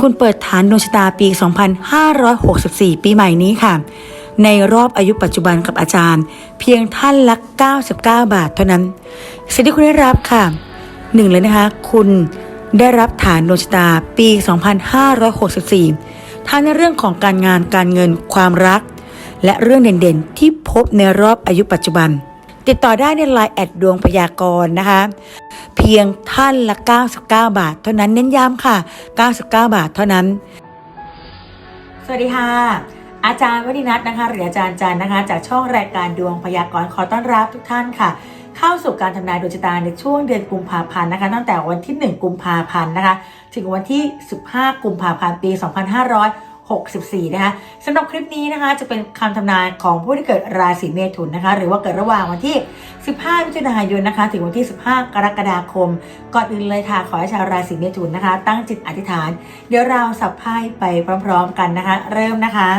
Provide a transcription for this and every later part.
คุณเปิดฐานดวงชะตาปี 2564 ปีใหม่นี้ค่ะ ในรอบอายุปัจจุบันกับอาจารย์ เพียงท่านละ 99 บาทเท่านั้น สิ่งที่คุณได้รับค่ะหนึ่งเลยนะคะ คุณได้รับฐานดวงชะตาปี 2564ทั้งในเรื่องของการงานการเงินความรัก และเรื่องเด่นๆ ที่พบในรอบอายุปัจจุบัน ติดต่อได้ในไลน์แอดดวงพยากรณ์นะคะ เพียงท่านละ 99 บาท เท่านั้นเน้นย้ำค่ะ 99 บาทเท่านั้น สวัสดีค่ะ อาจารย์วณินัทนะคะหรืออาจารย์จันนะคะ จากช่องรายการดวงพยากรณ์ขอต้อนรับทุกท่านค่ะ เข้าสู่การทำนายดวงชะตาในช่วงเดือนกุมภาพันธ์นะคะ ตั้งแต่วันที่ 1 กุมภาพันธ์นะคะ ถึงวันที่ 15 กุมภาพันธ์ปี 64 นะคะสำหรับคลิปนี้นะคะ จะเป็นคำทำนายของผู้ที่เกิดราศีเมถุนนะคะ หรือว่าเกิดระหว่างวันที่ 15 มิถุนายนนะคะ ถึงวันที่ 15 กรกฎาคม ก่อนอื่นเลยค่ะ ขอให้ชาวราศีเมถุนนะคะ ตั้งจิตอธิษฐาน เดี๋ยวเราสับไพ่ไปพร้อม ๆ กันนะคะ เริ่มนะคะ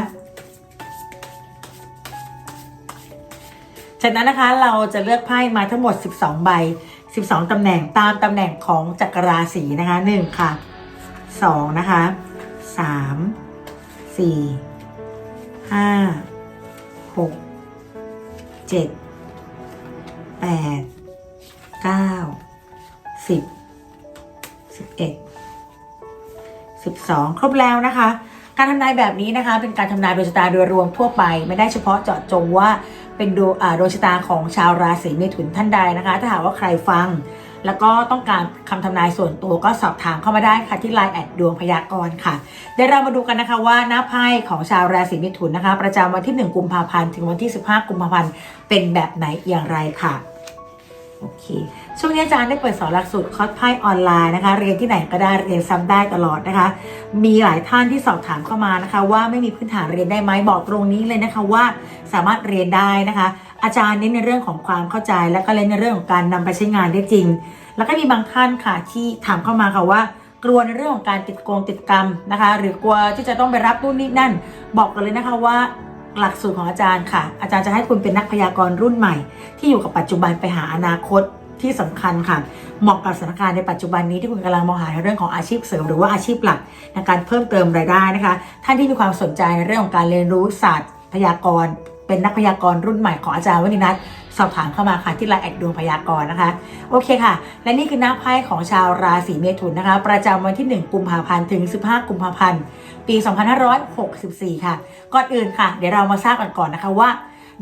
จากนั้นนะคะเราจะเลือกไพ่มาทั้งหมด 12 ใบ 12 ตำแหน่งตามตำแหน่งของจักรราศีนะคะ 1 ค่ะ 2 นะคะ 3 4 5 6 7 8 9 10 11 12ครบแล้วนะคะ การทำนายแบบนี้นะคะ เป็นการทำนายดวงชะตาโดยรวมทั่วไป ไม่ได้เฉพาะเจาะจงว่าเป็นดวงดวงชะตาของชาวราศีเมถุนท่านใดนะคะ ถ้าหากว่าใครฟัง แล้วก็ต้องการคำทำนายส่วนตัวก็สอบถามเข้ามาได้ค่ะที่ไลน์แอดดวงพยากรณ์ค่ะ เดี๋ยวเรามาดูกันนะคะว่าหน้าไพ่ของชาวราศีเมถุนนะคะ ประจำวันที่ 1 กุมภาพันธ์ถึงวันที่ 15 กุมภาพันธ์เป็นแบบไหนอย่างไรค่ะโอเค ช่วงนี้อาจารย์ได้เปิดสอนหลักสูตรคอร์สไพ่ออนไลน์นะคะ เรียนที่ไหนก็ได้เรียนซ้ำได้ตลอดนะคะ มีหลายท่านที่สอบถามเข้ามานะคะ ว่าไม่มีพื้นฐานเรียนได้ไหมบอกตรงนี้เลยนะคะว่าสามารถเรียนได้นะคะ อาจารย์เน้นในเรื่องของความเข้าใจ และก็เน้นในเรื่องของการนำไปใช้งานได้จริง แล้วก็มีบางท่านค่ะที่ถามเข้ามาค่ะว่า กลัวในเรื่องของการติดโกงติดกรรมนะคะ หรือกลัวที่จะต้องไปรับนู่นนี่นั่น บอกกันเลยนะคะว่าหลักสูตรของอาจารย์ค่ะ อาจารย์จะให้คุณเป็นนักพยากรณ์รุ่นใหม่ ที่อยู่กับปัจจุบันไปหาอนาคตที่สำคัญค่ะ เหมาะกับสถานการณ์ในปัจจุบันนี้ที่คุณกำลังมองหาในเรื่องของอาชีพเสริมหรือว่าอาชีพหลักในการเพิ่มเติมรายได้นะคะ ท่านที่มีความสนใจในเรื่องของการเรียนรู้ศาสตร์พยากรณ์เป็นนักพยากรณ์รุ่นใหม่ของอาจารย์วณินัท สอบถามเข้ามาค่ะที่ไลน์แอดดวงพยากรณ์นะคะ โอเคค่ะ และนี่คือหน้าไพ่ของชาวราศีเมถุนนะคะ ประจำวันที่ 1 กุมภาพันธ์ถึง 15 กุมภาพันธ์ ปี 2564 ค่ะ ก่อนอื่นค่ะ เดี๋ยวเรามาทราบกันก่อนนะคะว่า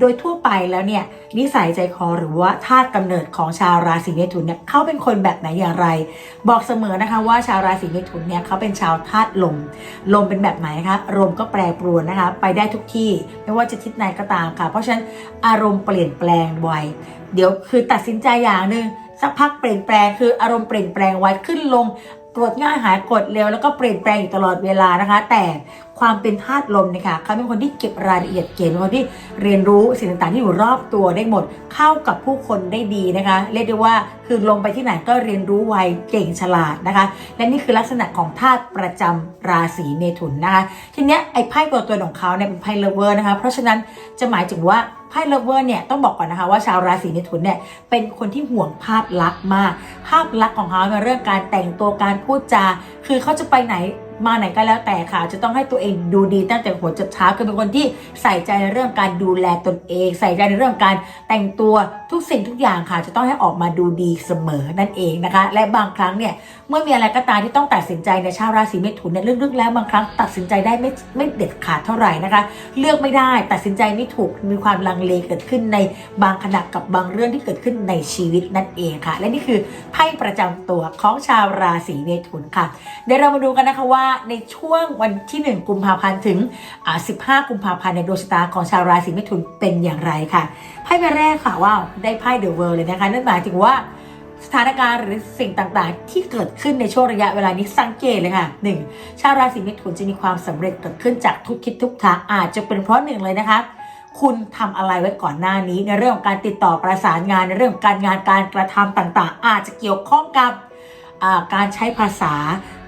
โดยทั่วไปแล้วเนี่ยนิสัยใจคอหรือว่าธาตุกำเนิดของชาวราศีเมถุนเนี่ยเขาเป็นคนแบบไหนอย่างไร บอกเสมอนะคะว่าชาวราศีเมถุนเนี่ยเขาเป็นชาวธาตุลม ลมเป็นแบบไหนคะลมก็แปรปรวนนะคะ ไปได้ทุกที่ไม่ว่าจะทิศไหนก็ตามค่ะ เพราะฉะนั้นอารมณ์เปลี่ยนแปลงไวเดี๋ยวคือตัดสินใจอย่างหนึ่งสักพักเปลี่ยนแปลงคืออารมณ์เปลี่ยนแปลงไวขึ้นลงกดง่ายหายกดเร็วแล้วก็เปลี่ยนแปลงอยู่ตลอดเวลานะคะ แต่ ความเป็นธาตุลมนี่ยค่ะเขาเป็นคนที่เก็บรายละเอียดเก่งเป็นคนที่เรียนรู้สิ่งต่างๆที่อยู่รอบตัวได้หมด เข้ากับผู้คนได้ดีนะคะ เรียกได้ว่าคือลงไปที่ไหนก็เรียนรู้ไวเก่งฉลาดนะคะ และนี่คือลักษณะของธาตุประจำราศีเมถุนนะคะ ทีเนี้ยไอ้ไพ่ตัวตัวของเขาเนี่ยเป็นไพ่เลเวอร์นะคะ เพราะฉะนั้นจะหมายถึงว่าไพ่เลเวอร์เนี่ยต้องบอกก่อนนะคะว่าชาวราศีเมถุนเนี่ยเป็นคนที่ห่วงภาพลักษณ์มาก ภาพลักษณ์ของเขาในเรื่องการแต่งตัวการพูดจา คือเขาจะไปไหน มาไหนก็แล้วแต่ค่ะ จะต้องให้ตัวเองดูดีตั้งแต่หัวจนเท้าคือเป็นคนที่ใส่ใจในเรื่องการดูแลตนเอง ใส่ใจในเรื่องการแต่งตัวทุกสิ่งทุกอย่างค่ะ จะต้องให้ออกมาดูดีเสมอนั่นเองนะคะ และบางครั้งเนี่ยเมื่อมีอะไรก็ตามที่ต้องตัดสินใจในชาวราศีเมถุนเนี่ยลึกๆแล้วบางครั้งตัดสินใจได้ไม่ไม่เด็ดขาดเท่าไหร่นะคะ เลือกไม่ได้ตัดสินใจไม่ถูกมีความลังเลเกิดขึ้นในบางขณะกับบางเรื่องที่เกิดขึ้นในชีวิตนั่นเองค่ะ และนี่คือไพ่ประจำตัวของชาวราศีเมถุนค่ะเดี๋ยวเรามาดูกันนะคะว่าในช่วงวันที่ 1 กุมภาพันธ์ถึง 15 กุมภาพันธ์ในดวงชะตาของชาวราศีเมถุนเป็นอย่างไรค่ะไพ่ใบแรกค่ะว้าได้ไพ่เดอะเวิร์เลยนะคะ นั่นหมายถึงว่าสถานการณ์หรือสิ่งต่างๆ ที่เกิดขึ้นในช่วงระยะเวลานี้สังเกตเลยค่ะ 1. ชาวราศีเมถุนจะมีความสำเร็จเกิดขึ้นจากทุกทิศทุกทางอาจจะเป็นเพราะหนึ่งเลยนะคะ คุณทำอะไรไว้ก่อนหน้านี้ ในเรื่องของการติดต่อประสานงานในเรื่องการงานการกระทำต่างๆ อาจจะเกี่ยวข้องกับการใช้ภาษา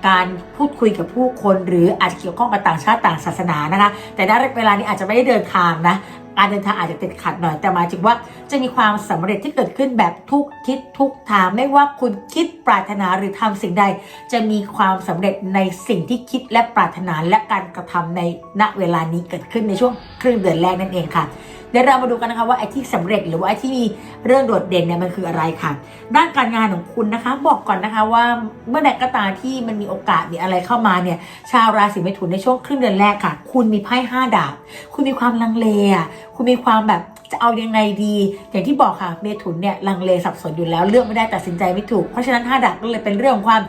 การพูดคุยกับผู้คนหรืออาจจะเกี่ยวข้องกับต่างชาติต่างศาสนานะคะ แต่ณเวลานี้อาจจะไม่ได้เดินทางนะการเดินทางอาจจะติดขัดหน่อยแต่หมายถึงว่าจะมีความสำเร็จที่เกิดขึ้นแบบทุกทิศทุกทางไม่ว่าคุณคิดปรารถนาหรือทำสิ่งใด จะมีความสำเร็จในสิ่งที่คิดและปรารถนาและการกระทำในณเวลานี้เกิดขึ้นในช่วงครึ่งเดือนแรกนั่นเองค่ะ เดี๋ยวเรามาดูกันนะคะว่าไอ้ที่สำเร็จหรือว่าไอ้ที่มีเรื่องโดดเด่นเนี่ยมันคืออะไรค่ะ ด้านการงานของคุณนะคะ บอกก่อนนะคะว่าเมื่อใดก็ตามที่มันมีโอกาสมีอะไรเข้ามาเนี่ย ชาวราศีเมถุนในช่วงครึ่งเดือนแรกค่ะ คุณมีไพ่ห้าดาบ คุณมีความลังเลอะคุณมีความแบบจะเอายังไงดี อย่างที่บอกค่ะเมถุนเนี่ยลังเลสับสนอยู่แล้วเลือกไม่ได้ตัดสินใจไม่ถูก เพราะฉะนั้นห้าดาบก็เลยเป็นเรื่องของความ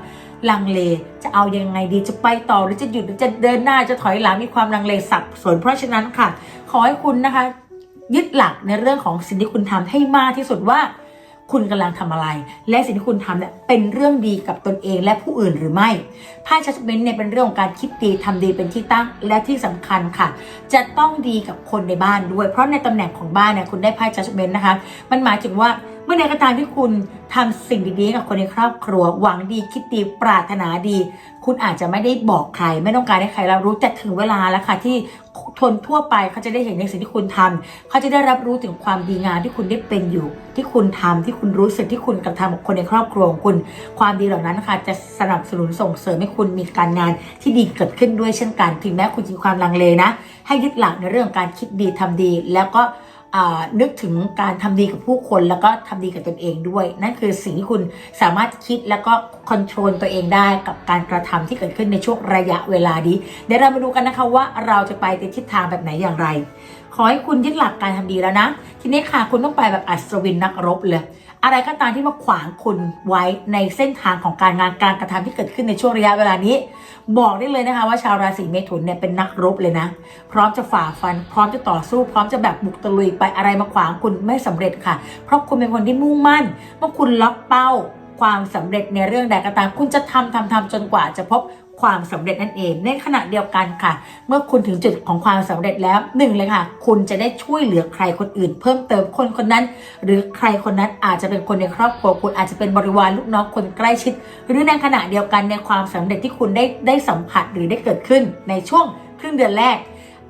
ลังเลจะเอายังไงดีจะไปต่อหรือจะหยุดหรือจะเดินหน้าจะถอยหลังมีความลังเลสับสนเพราะฉะนั้นค่ะ ขอให้คุณนะคะ ยึดหลักในเรื่องของสิ่งที่คุณทำให้มากที่สุดว่า คุณกำลังทำอะไร และสิ่งที่คุณทำเนี่ยเป็นเรื่องดีกับตนเองและผู้อื่นหรือไม่ไพ่ชัดเมนเนี่ยเป็นเรื่องของการคิดดีทำดีเป็นที่ตั้งและที่สำคัญค่ะ จะต้องดีกับคนในบ้านด้วย เพราะในตำแหน่งของบ้านเนี่ยคุณได้ไพ่ชัดเมนนะคะ มันหมายถึงว่าเมื่อใดก็ตามที่คุณทำสิ่งดีๆกับคนในครอบครัว หวังดีคิดดีปรารถนาดี คุณอาจจะไม่ได้บอกใคร ไม่ต้องการให้ใครรับรู้แต่ถึงเวลาแล้วค่ะที่ ทนทั่วไปเขาจะได้เห็นในสิ่งที่คุณทำเขาจะได้รับรู้ถึงความดีงามที่คุณได้เป็นอยู่ ที่คุณทำที่คุณรู้สึกที่คุณกระทำกับคนในครอบครัวของคุณ ความดีเหล่านั้นค่ะจะสนับสนุนส่งเสริมให้คุณมีการงานที่ดีเกิดขึ้นด้วยเช่นกัน ถึงแม้คุณมีความลังเลนะ ให้ยึดหลักในเรื่องการคิดดีทำดี แล้วก็ นึกถึงการทำดีกับผู้คนแล้วก็ทำดีกับตนเองด้วย นั่นคือสิ่งที่คุณสามารถคิดแล้วก็คอนโทรลตัวเองได้กับการกระทำที่เกิดขึ้นในช่วงระยะเวลานี้เดี๋ยวเรามาดูกันนะคะว่าเราจะไปในทิศทางแบบไหนอย่างไร ขอให้คุณยึดหลักการทำดีแล้วนะ ทีนี้ค่ะคุณต้องไปแบบอัศวินนักรบเลย อะไรก็ตามที่มาขวางคุณไว้ในเส้นทางของการงานการกระทำที่เกิดขึ้นในช่วงระยะเวลานี้ บอกได้เลยนะคะว่าชาวราศีเมถุนเนี่ยเป็นนักรบเลยนะ พร้อมจะฝ่าฟัน พร้อมจะต่อสู้ พร้อมจะแบบบุกตะลุยไปอะไรมาขวางคุณไม่สำเร็จค่ะ เพราะคุณเป็นคนที่มุ่งมั่นเมื่อคุณล็อกเป้าความสำเร็จในเรื่องใดก็ตามคุณจะทำทำทำจนกว่าจะพบ ความสำเร็จนั่นเอง ในขณะเดียวกันค่ะ เมื่อคุณถึงจุดของความสำเร็จแล้วหนึ่งเลยค่ะ คุณจะได้ช่วยเหลือใครคนอื่น เพิ่มเติมคนคนนั้น หรือใครคนนั้นอาจจะเป็นคนในครอบครัวคุณอาจจะเป็นบริวารลูกน้องคนใกล้ชิด หรือในขณะเดียวกันในความสำเร็จที่คุณได้ได้สัมผัสหรือได้เกิดขึ้นในช่วงครึ่งเดือนแรก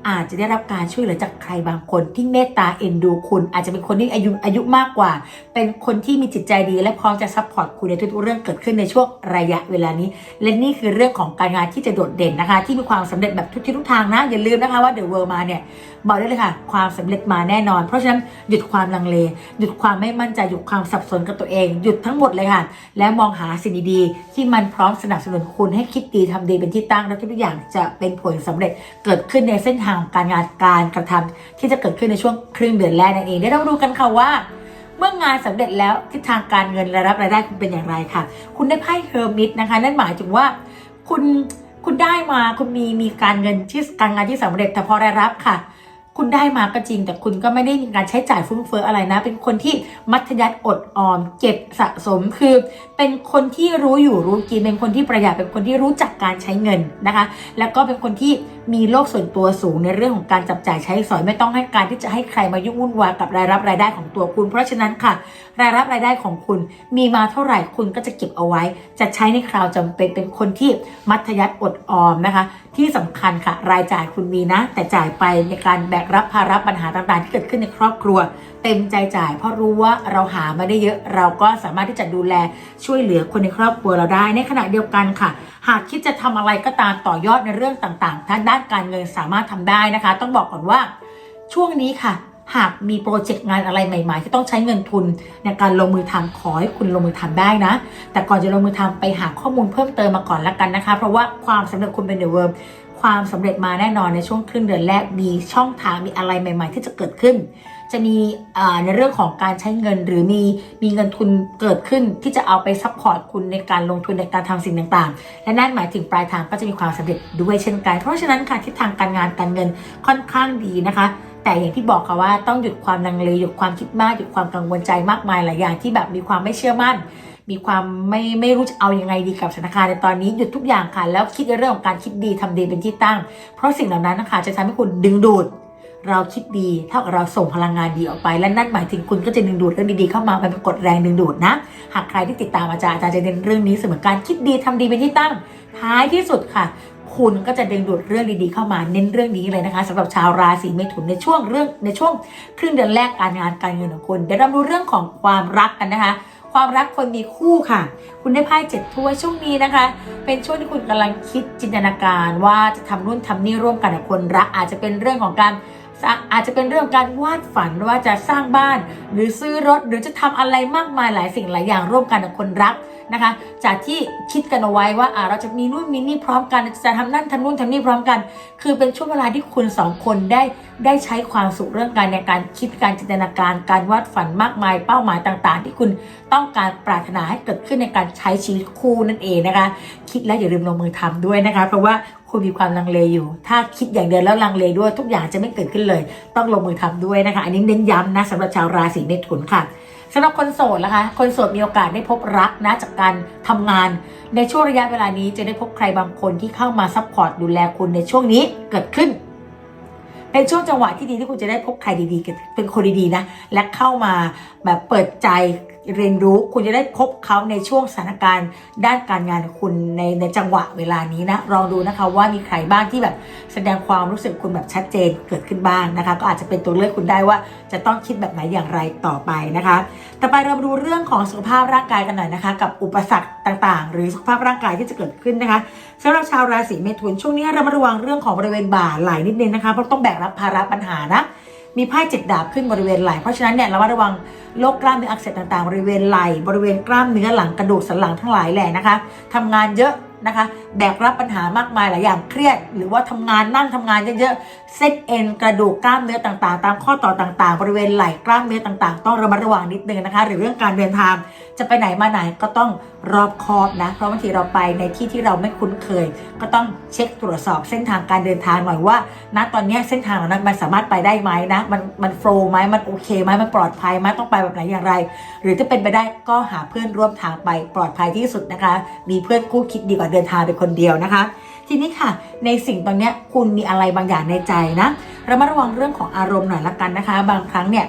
อาจจะได้รับการช่วยเหลือจากใครบางคนที่เมตตาเอ็นดูคุณ อาจจะเป็นคนที่อายุอายุมากกว่า เป็นคนที่มีจิตใจดี และพร้อมจะซัพพอร์ตคุณในทุกๆเรื่องเกิดขึ้นในช่วงระยะเวลานี้ และนี่คือเรื่องของการงานที่จะโดดเด่นนะคะ ที่มีความสำเร็จแบบทุกทิศทุกทางนะ อย่าลืมนะคะว่าเดอะเวิร์มาเนี่ยบอกได้เลยค่ะ ความสำเร็จมาแน่นอน เพราะฉะนั้นหยุดความลังเล หยุดความไม่มั่นใจหยุดความสับสนกับตัวเอง หยุดทั้งหมดเลยค่ะ และมองหาสิ่งดีๆที่มันพร้อมสนับสนุนคุณให้คิดดีทำดีเป็นที่ตั้งและทุกอย่างจะเป็นผลสำเร็จเกิดขึ้นในเส้นทางของการงานการกระทำที่จะเกิดขึ้นในช่วงครึ่งเดือนแรกนั่นเองเดี๋ยวเราดูกันค่ะว่า เมื่องานสำเร็จแล้วทิศทางการเงินรายรับรายได้คุณเป็นอย่างไรค่ะ คุณได้ไพ่เฮอร์มิตนะคะ นั่นหมายถึงว่าคุณคุณได้มาคุณมีมีการเงินที่การงานที่สำเร็จแต่พอรายรับค่ะ คุณได้มาก็จริง แต่คุณก็ไม่ได้มีการใช้จ่ายฟุ่มเฟือยอะไรนะ เป็นคนที่มัธยัติอดออม เก็บสะสมคือ เป็นคนที่รู้อยู่รู้กินเป็นคนที่ประหยัดเป็นคนที่รู้จักการใช้เงินนะคะ แล้วก็เป็นคนที่มีโลกส่วนตัวสูงในเรื่องของการจับจ่ายใช้สอยไม่ต้องให้การที่จะให้ใครมายุ่งวุ่นวายกับรายรับรายได้ของตัวคุณ เพราะฉะนั้นค่ะ รายรับรายได้ของคุณมีมาเท่าไหร่คุณก็จะเก็บเอาไว้ จะใช้ในคราวจำเป็นเป็นคนที่มัธยัติอดออมนะคะ ที่สำคัญค่ะ รายจ่ายคุณมีนะ แต่จ่ายไปในการแบกรับภาระปัญหาต่างๆ ที่เกิดขึ้นในครอบครัว เต็มใจจ่าย เพราะรู้ว่าเราหามาได้เยอะ เราก็สามารถที่จะดูแลช่วยเหลือคนในครอบครัวเราได้ ในขณะเดียวกันค่ะ หากคิดจะทำอะไรก็ตามต่อยอดในเรื่องต่างๆทางด้านการเงินสามารถทำได้นะคะ ต้องบอกก่อนว่าช่วงนี้ค่ะหากมีโปรเจกต์งานอะไรใหม่ ๆ ที่ต้องใช้เงินทุนในการลงมือทำขอให้คุณลงมือทำได้นะ แต่ก่อนจะลงมือทำไปหาข้อมูลเพิ่มเติมมาก่อนละกันนะคะ เพราะว่าความสำเร็จคุณเป็นเดอะเวิร์ม ความสำเร็จมาแน่นอนในช่วงครึ่งเดือนแรกมีช่องทางมีอะไรใหม่ ๆ ที่จะเกิดขึ้น จะมีในเรื่องของการใช้เงินหรือมีมีเงินทุนเกิดขึ้นที่จะเอาไปซัพพอร์ตคุณในการลงทุนในการทำสิ่งต่างๆ และนั่นหมายถึงปลายทางก็จะมีความสำเร็จด้วยเช่นกัน เพราะฉะนั้นค่ะทิศทางการงานการเงินค่อนข้างดีนะคะแต่อย่างที่บอกค่ะว่าต้องหยุดความลังเลหยุดความคิดมากหยุดความกังวลใจมากมายหลายอย่างที่แบบมีความไม่เชื่อมั่น มีความไม่ไม่รู้จะเอายังไงดีกับสถานการณ์ในตอนนี้หยุดทุกอย่างค่ะ แล้วคิดในเรื่องของการคิดดีทำดีเป็นที่ตั้ง เพราะสิ่งเหล่านั้นนะคะจะทำให้คุณดึงดูด เราคิดดีเท่ากับเราส่งพลังงานดีออกไป และนั่นหมายถึงคุณก็จะดึงดูดเรื่องดีๆเข้ามาเป็นกฎแรงดึงดูดนะ หากใครที่ติดตามอาจารย์อาจารย์จะเน้นเรื่องนี้เสมอการคิดดีทำดีเป็นที่ตั้ง ท้ายที่สุดค่ะคุณก็จะดึงดูดเรื่องดีๆเข้ามาเน้นเรื่องนี้เลยนะคะสำหรับชาวราศีเมถุนในช่วงเรื่องในช่วงครึ่งเดือนแรกการงานการเงินของคุณเดี๋ยวเราดูเรื่องของความรักกันนะคะ ความรักคนมีคู่ค่ะ คุณได้ไพ่เจ็ดถ้วยช่วงนี้นะคะ เป็นช่วงที่คุณกำลังคิดจินตนาการว่าจะทำนู่นทำนี่ร่วมกันกับคนรักอาจจะเป็นเรื่องของการ อาจจะเป็นเรื่องการวาดฝันว่าจะสร้างบ้าน หรือซื้อรถหรือจะทำอะไรมากมายหลายสิ่งหลายอย่างร่วมกันกับคนรักนะคะ จากที่คิดกันเอาไว้ว่าอ่าเราจะมีนู่นมีนี่พร้อมกันจะทำนั่นทำนู่นทำนี่พร้อมกัน คือเป็นช่วงเวลาที่คุณสองคนได้ได้ใช้ความสุขเรื่องการในการคิดการจินตนาการ การวาดฝันมากมายเป้าหมายต่าง ๆ ที่คุณต้องการปรารถนาให้เกิดขึ้นในการใช้ชีวิตคู่นั่นเองนะคะ คิดแล้วอย่าลืมลงมือทำด้วยนะคะ เพราะว่า คุณมีความลังเลอยู่ ถ้าคิดอย่างเดียวแล้วลังเลด้วยทุกอย่างจะไม่เกิดขึ้นเลย ต้องลงมือทำด้วยนะคะ อันนี้เน้นย้ำนะสำหรับชาวราศีเมถุนค่ะสำหรับคนโสดนะคะ คนโสดมีโอกาสได้พบรักนะจากการทำงาน ในช่วงระยะเวลานี้จะได้พบใครบางคนที่เข้ามาซัพพอร์ตดูแลคุณในช่วงนี้เกิดขึ้นเป็นช่วงจังหวะที่ดีที่คุณจะได้พบใครดีๆเป็นคนดีๆนะ และเข้ามาแบบเปิดใจ เรียนรู้คุณจะได้พบเขาในช่วงสถานการณ์ด้านการงานคุณในในจังหวะเวลานี้นะลองดูนะคะว่ามีใครบ้างที่แบบแสดงความรู้สึกคุณแบบชัดเจนเกิดขึ้นบ้างนะคะ ก็อาจจะเป็นตัวเลือกคุณได้ว่าจะต้องคิดแบบไหนอย่างไรต่อไปนะคะต่อไปเรามาดูเรื่องของสุขภาพร่างกายกันหน่อยนะคะ กับอุปสรรคต่างๆ หรือสุขภาพร่างกายที่จะเกิดขึ้นนะคะสำหรับชาวราศีเมถุนช่วงนี้เรามาระวังเรื่องของบริเวณบ่าไหล่นิดนึงนะคะเพราะต้องแบกรับภาระปัญหานะ มีไพ่เจ็ดดาบขึ้นบริเวณไหล่เพราะฉะนั้นเนี่ยเราระวังโรคกล้ามเนื้ออักเสบต่างๆ บริเวณไหล่บริเวณกล้ามเนื้อหลังกระดูกสันหลังทั้งหลายแหละนะคะทำงานเยอะ นะคะ แบกรับปัญหามากมายหลายอย่างเครียด หรือว่าทำงานนั่งทำงานเยอะๆเส้นเอ็นกระดูกกล้ามเนื้อต่างๆ ตามข้อต่อต่างๆ บริเวณไหล่กล้ามเนื้อต่างๆ ต้องระมัดระวังนิดนึงนะคะ หรือเรื่องการเดินทางจะไปไหนมาไหนก็ต้องรอบคอบนะ เพราะบางทีเราไปในที่ที่เราไม่คุ้นเคย ก็ต้องเช็คตรวจสอบเส้นทางการเดินทางหน่อยว่า ณตอนนี้เส้นทางเหล่านั้นมันสามารถไปได้ไหมนะ มันมันโฟล์ไหมมันโอเคไหมมันปลอดภัยไหมต้องไปแบบไหนอย่างไร หรือถ้าเป็นไปได้ก็หาเพื่อนร่วมทางไปปลอดภัยที่สุดนะคะ มีเพื่อนคู่คิดดีกว่าเดินทางไปคนเดียวนะคะ ทีนี้ค่ะ ในสิ่งตอนนี้คุณมีอะไรบางอย่างในใจนะระมัดระวังเรื่องของอารมณ์หน่อยละกันนะคะ บางครั้งเนี่ย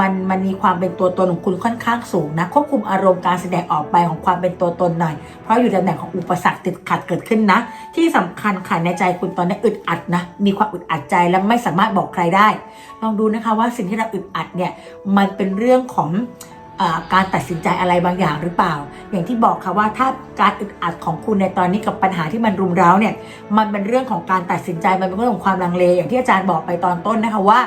มันมันมีความเป็นตัวตนของคุณค่อนข้างสูงนะควบคุมอารมณ์การแสดงออกไปของความเป็นตัวตนหน่อย เพราะอยู่ในตำแหน่งของอุปสรรคติดขัดเกิดขึ้นนะ ที่สำคัญค่ะในใจคุณตอนนี้อึดอัดนะมีความอึดอัดใจและไม่สามารถบอกใครได้ ลองดูนะคะว่าสิ่งที่เราอึดอัดเนี่ยมันเป็นเรื่องของ การตัดสินใจอะไรบางอย่างหรือเปล่า อย่างที่บอกค่ะว่าถ้าการอึดอัดของคุณในตอนนี้กับปัญหาที่มันรุมเร้าเนี่ยมันเป็นเรื่องของการตัดสินใจมันเป็นเรื่องของความลังเล อย่างที่อาจารย์บอกไปตอนต้นนะคะว่า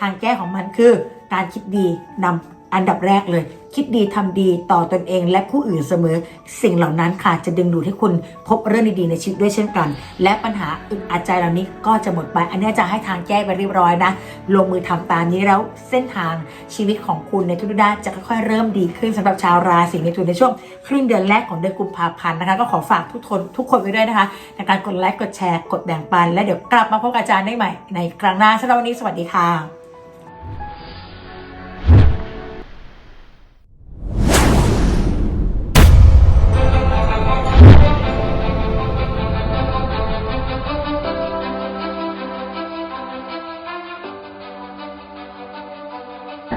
ทางแก้ของมันคือการคิดดีนำ อันดับแรกเลย คิดดีทำดีต่อตนเองและผู้อื่นเสมอ สิ่งเหล่านั้นค่ะจะดึงดูดให้คุณพบเรื่องดีๆในชีวิตด้วยเช่นกัน และปัญหาอึดอัดใจเหล่านี้ก็จะหมดไป อันนี้จะให้ทางแก้ไปเรียบร้อยนะ ลงมือทำตามนี้แล้วเส้นทางชีวิตของคุณในทุกด้านจะค่อยๆเริ่มดีขึ้นสำหรับชาวราศีเมถุนในช่วงครึ่งเดือนแรกของเดือนกุมภาพันธ์นะคะก็ขอฝากทุกคนทุกคนไว้ด้วยนะคะในการกดไลค์กดแชร์กดแบ่งปัน และเดี๋ยวกลับมาพบกับอาจารย์ได้ใหม่ในครั้งหน้าสำหรับวันนี้สวัสดีค่ะ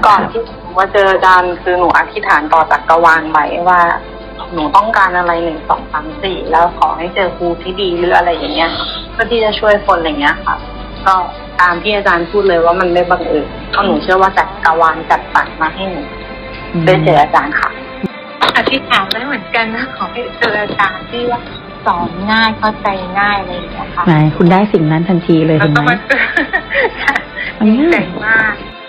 ก่อนที่หนูมาเจออาจารย์คือหนูอธิษฐานต่อจักรวาลไว้ว่า หนูต้องการอะไรหนึ่งสองสามสี่แล้วขอให้เจอครูที่ดีหรืออะไรอย่างเงี้ยเพื่อที่จะช่วยคนอะไรเงี้ยค่ะ ก็ตามที่อาจารย์พูดเลยว่ามันไม่บังเอิญเพราะหนูเชื่อว่าจักรวาลจัดสรรมาให้หนูได้เจออาจารย์ค่ะ อธิษฐานไว้เหมือนกันนะขอให้เจออาจารย์ที่ว่าสอนง่ายเข้าใจง่ายอะไรอย่างเงี้ยค่ะไหนคุณได้สิ่งนั้นทันทีเลยแล้วเห็นก็ไหมมาเจอมันดีง่าใจยมาก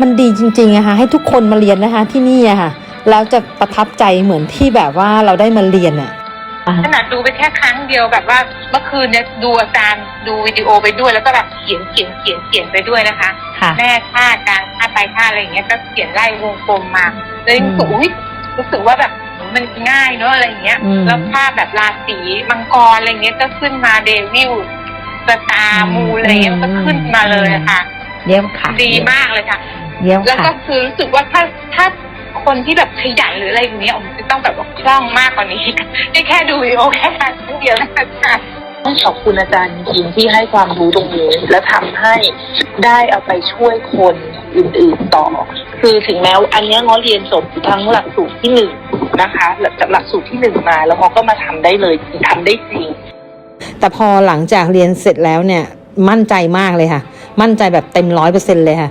มันดีจริงๆอะค่ะให้ทุกคนมาเรียนนะคะที่นี่อะค่ะแล้วจะประทับใจเหมือนที่แบบว่าเราได้มาเรียนอะขนาดดูไปแค่ครั้งเดียวแบบว่าเมื่อคืนเนี่ยดูอาจารย์ดูวิดีโอไปด้วย แล้วก็แบบเขียนเขียนเขียนเขียนไปด้วยนะคะค่ะแม่ค่ากลางค่าไปค่าอะไรอย่างเงี้ยก็เขียนไล่วงกลมมาเลยรู้สึกอุ้ยรู้สึกว่าแบบมันง่ายเนอะอะไรอย่างเงี้ยอืมแล้วภาพแบบราศีมังกรอะไรเงี้ยก็ขึ้นมาเดวิลสตาร์มูอะไรเงี้ยมันก็ขึ้นมาเลยอะค่ะเยี่ยมค่ะ ดีมากเลยค่ะ เยี่ยมแล้วค่ะก็คือรู้สึกว่าถ้าถ้าคนที่แบบขยันหรืออะไรอย่างเงี้ยผมจะต้องแบบว่าคล่องมากกว่านี้นี่แค่ดูวิดีโอแค่ครั้งเดียวนะคะต้องขอบคุณอาจารย์จริงๆที่ให้ความรู้ตรงนี้ และทำให้ได้เอาไปช่วยคนอื่นๆต่อ คือถึงแม้ว่าอันเนี้ยง้อเรียนจบทั้งหลักสูตรที่หนึ่งนะคะหลักจากหลักสูตรที่หนึ่งมา แล้วง้อก็มาทำได้เลยทำได้จริง แต่พอหลังจากเรียนเสร็จแล้วเนี่ย มั่นใจมากเลยค่ะ มั่นใจแบบเต็มร้อยเปอร์เซ็นเลยค่ะ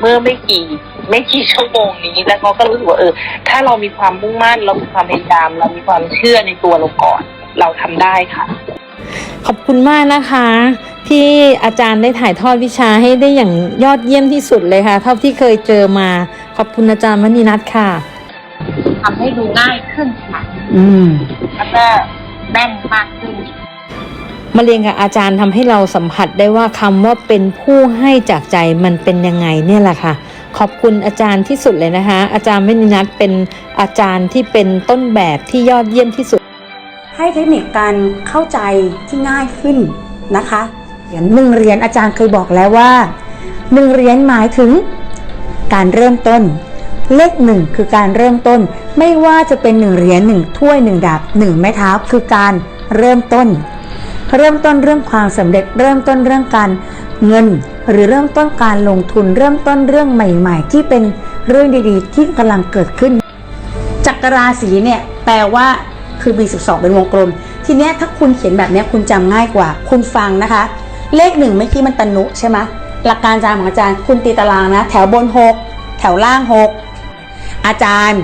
เมื่อไม่กี่ ไม่กี่ชั่วโมงนี้ แล้วง้อก็รู้สึกว่าเออ ถ้าเรามีความมุ่งมั่น เรามีความพยายามเรามีความเชื่อในตัวเราก่อน เราทำได้ค่ะ ขอบคุณมากนะคะ ที่อาจารย์ได้ถ่ายทอดวิชาให้ได้อย่างยอดเยี่ยมที่สุดเลยค่ะ เท่าที่เคยเจอมา ขอบคุณอาจารย์วนินัทค่ะทำให้ดูง่ายขึ้นค่ะ อืม แล้วก็แม่นมากขึ้น มาเรียนกับอาจารย์ทำให้เราสัมผัสได้ว่าคำว่าเป็นผู้ให้จากใจมันเป็นยังไงเนี่ยแหละค่ะ ขอบคุณอาจารย์ที่สุดเลยนะคะ อาจารย์วินินัทเป็นอาจารย์ที่เป็นต้นแบบที่ยอดเยี่ยมที่สุด ให้เทคนิคการเข้าใจที่ง่ายขึ้นนะคะเหรียญหนึ่งเหรียญอาจารย์เคยบอกแล้วว่าหนึ่งเหรียญหมายถึงการเริ่มต้น เลขหนึ่งคือการเริ่มต้น ไม่ว่าจะเป็นหนึ่งเหรียญหนึ่งถ้วยหนึ่งดาบหนึ่งไม้เท้าคือการเริ่มต้น เริ่มต้นเรื่องความสำเร็จ เริ่มต้นเรื่องการเงิน หรือเริ่มต้นการลงทุน เริ่มต้นเรื่องใหม่ ๆ ที่เป็นเรื่องดีๆ ที่กำลังเกิดขึ้น จักรราศีเนี่ยแปลว่าคือ B12 เป็นวงกลม ทีเนี้ยถ้าคุณเขียนแบบเนี้ยคุณจำง่ายกว่า คุณฟังนะคะ เลขหนึ่งเมื่อกี้มันตนุใช่ไหมหลักการจารย์ของอาจารย์คุณตีตารางนะ แถวบน 6 แถวล่าง 6 อาจารย์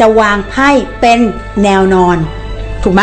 จะวางไพ่เป็นแนวนอน ถูกไหม